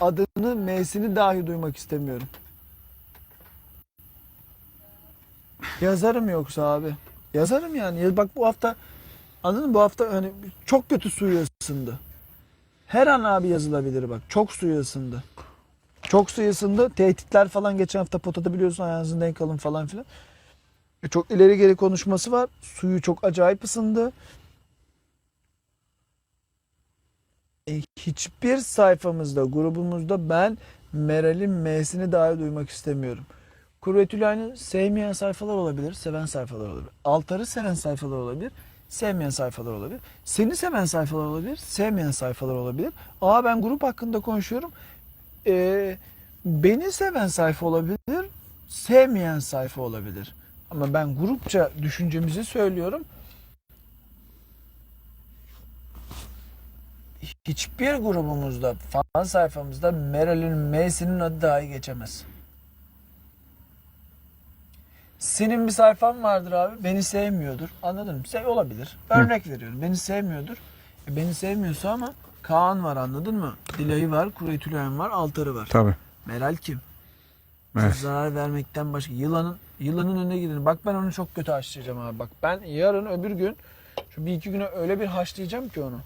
adını, M'sini dahi duymak istemiyorum. Yazarım yoksa abi. Yazarım yani. Ya Bak bu hafta anladın mı? Bu hafta hani çok kötü suyu ısındı. Her an abi yazılabilir bak. Çok suyu ısındı. Çok suyu ısındı. Tehditler falan geçen hafta potada biliyorsun ayağınızın denk alın falan filan. E, Çok ileri geri konuşması var. Suyu çok acayip ısındı. E, hiçbir sayfamızda, grubumuzda ben Meral'in M'sini dahi duymak istemiyorum. Kuretülay'ını sevmeyen sayfalar olabilir, seven sayfalar olabilir. Altar'ı seven sayfalar olabilir, sevmeyen sayfalar olabilir. Seni seven sayfalar olabilir, sevmeyen sayfalar olabilir. Aa ben grup hakkında konuşuyorum. Ee, beni seven sayfa olabilir, sevmeyen sayfa olabilir. Ama ben grupça düşüncemizi söylüyorum. Hiçbir grubumuzda, fan sayfamızda Meral'in M'sinin adı dahi geçemez. Senin bir sayfan vardır abi. Beni sevmiyordur. Anladın mı? Sev olabilir. Örnek veriyorum. Beni sevmiyordur. E, beni sevmiyorsa ama Kaan var anladın mı? Dilay'ı var, Kuretülen var, Altar'ı var. Tabii. Meral kim? Evet. Zarar vermekten başka. Yılanın yılanın önüne gidin. Bak ben onu çok kötü haşlayacağım abi. Bak ben yarın öbür gün şu bir iki güne öyle bir haşlayacağım ki onu.